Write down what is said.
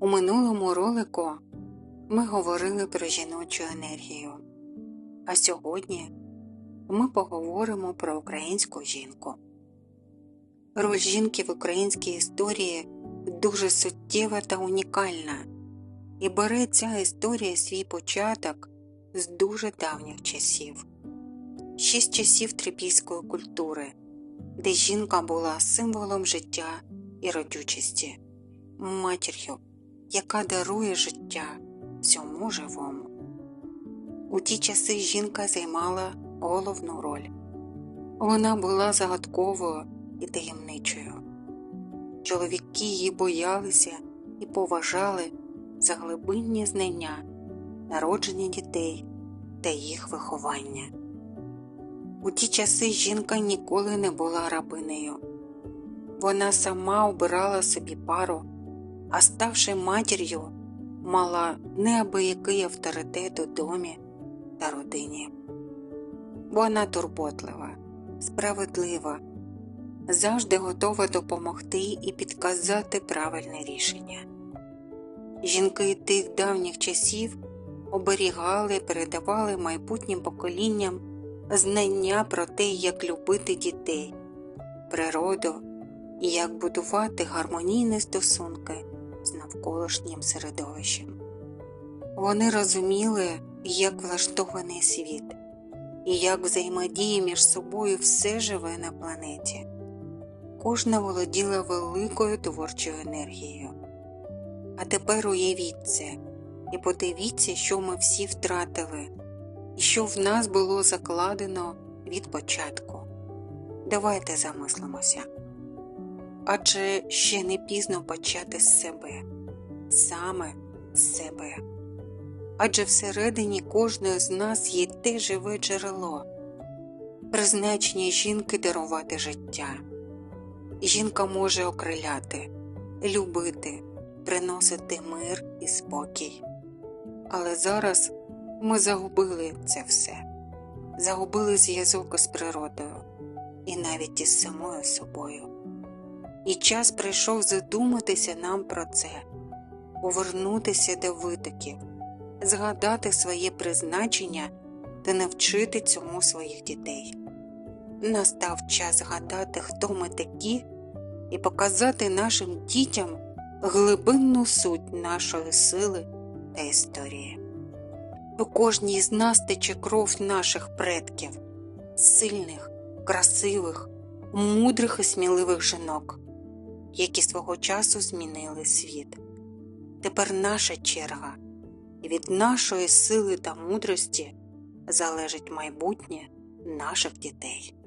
У минулому ролику ми говорили про жіночу енергію, а сьогодні ми поговоримо про українську жінку. Роль жінки в українській історії дуже суттєва та унікальна, і бере ця історія свій початок з дуже давніх часів, ще з часів трипільської культури, де жінка була символом життя і родючості, матір'ю, яка дарує життя всьому живому. У ті часи жінка займала головну роль. Вона була загадковою і таємничою. Чоловіки її боялися і поважали за глибинні знання, народження дітей та їх виховання. У ті часи жінка ніколи не була рабинею. Вона сама обирала собі пару, а ставши матір'ю, мала неабиякий авторитет у домі та родині. Вона турботлива, справедлива, завжди готова допомогти і підказати правильне рішення. Жінки тих давніх часів оберігали передавали майбутнім поколінням знання про те, як любити дітей, природу і як будувати гармонійні стосунки навколишнім середовищем. Вони розуміли, як влаштований світ і як взаємодіє між собою все живе на планеті. Кожна володіла великою творчою енергією. А тепер уявіть це і подивіться, що ми всі втратили, і що в нас було закладено від початку. Давайте замислимося. Адже ще не пізно почати з себе, саме себе. Адже всередині кожної з нас є те живе джерело, призначення жінки дарувати життя. Жінка може окриляти, любити, приносити мир і спокій. Але зараз ми загубили це все, загубили зв'язок із природою і навіть із самою собою. І час прийшов задуматися нам про це, повернутися до витоків, згадати своє призначення та навчити цьому своїх дітей. Настав час згадати, хто ми такі, і показати нашим дітям глибинну суть нашої сили та історії. У кожній з нас тече кров наших предків, сильних, красивих, мудрих і сміливих жінок, які свого часу змінили світ. Тепер наша черга, і від нашої сили та мудрості залежить майбутнє наших дітей.